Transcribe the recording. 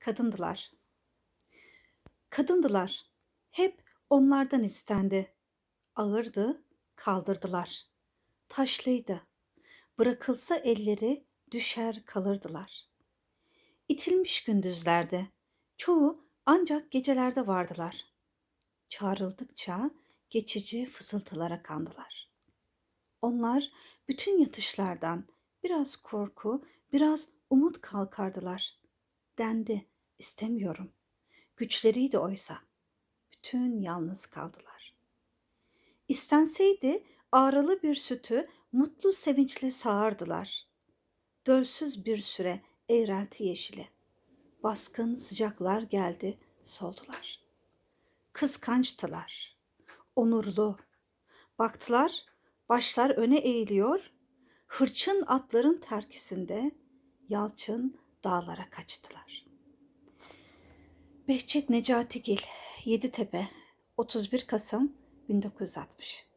kadındılar. Kadındılar. Hep onlardan istendi. Ağırdı, kaldırdılar. Taşlıydı. Bırakılsa elleri düşer kalırdılar. İtilmiş gündüzlerde. Çoğu ancak gecelerde vardılar. Çağrıldıkça geçici fısıltılara kandılar. Onlar bütün yatışlardan biraz korku, biraz umut kalkardılar. Dendi, istemiyorum. Güçleriydi oysa. Bütün yalnız kaldılar. İstenseydi ağrılı bir sütü mutlu sevinçle sağardılar. Dölsüz bir süre eğrelti yeşili. Baskın sıcaklar geldi, soldular. Kıskançtılar. Onurlu. Baktılar, başlar öne eğiliyor, hırçın atların terkisinde yalçın dağlara kaçtılar. Behçet Necatigil, Yeditepe, 31 Kasım 1960